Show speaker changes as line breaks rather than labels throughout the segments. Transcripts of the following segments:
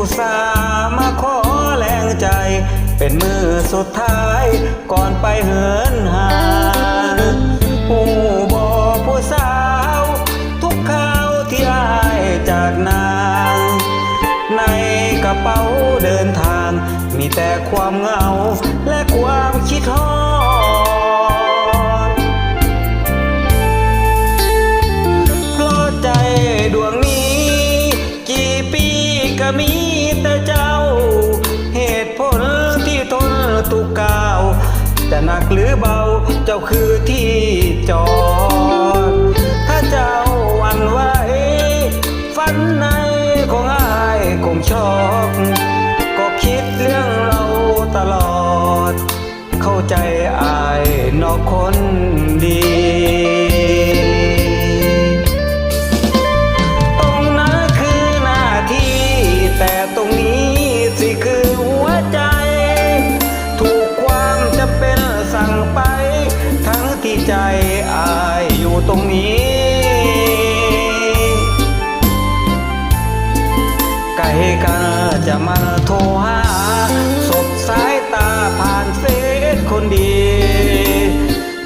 อุตส่าห์มาขอแรงใจ เป็นมือสุดท้ายก่อนไปเหินหาผู้บอผู้สาว ทุกข้าวที่อายจากนาง ในกระเป๋าเดินทาง มีแต่ความเหงาและความคิดห้อ หนักหรือเบาเจ้าคือที่จอด ถ้าเจ้าวันไหวฝันในของอายคงช็อกก็คิดเรื่องเราตลอด เข้าใจอายนอกคนดี กลกันจะมาโทรหาสบสายตาผ่านเฟซคนดี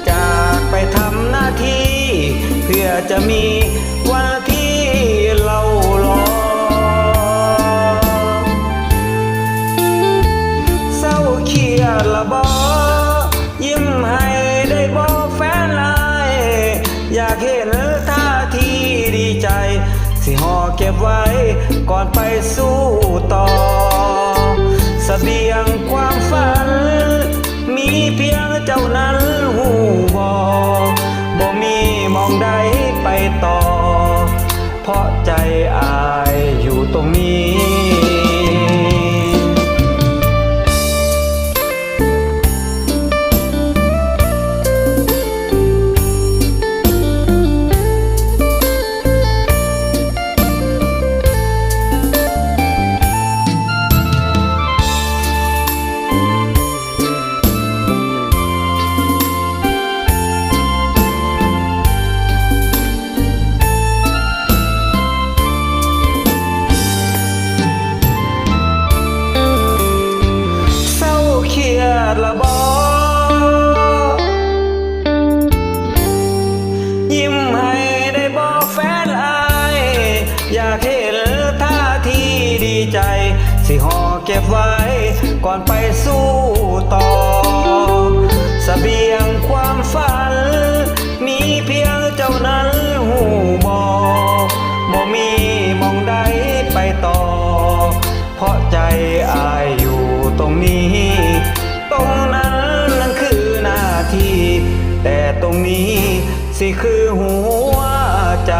จากไปทำหน้าที่ เพื่อจะมีวันที่เรารอเศร้าเครียดละบอยิ้มให้ได้บอแฟนลายอยากเห็นท่าทีดีใจสิห่อ ก็บไว้ ก่อนไปสู้ต่อสเสบียงความฝัน มีเพียงเจ้านั้นหูบอบ่มีมองใดไปต่อ เพราะใจอาย ดละบอยิ้มให้ได้บอแฟนอาย อยากเห็นท่าทีดีใจ สิห่อเก็บไว้ ก่อนไปสู้ต่อสเสบียงความฝัน มีเพียงเจ้านั้น นี้ สิคือหัวใจ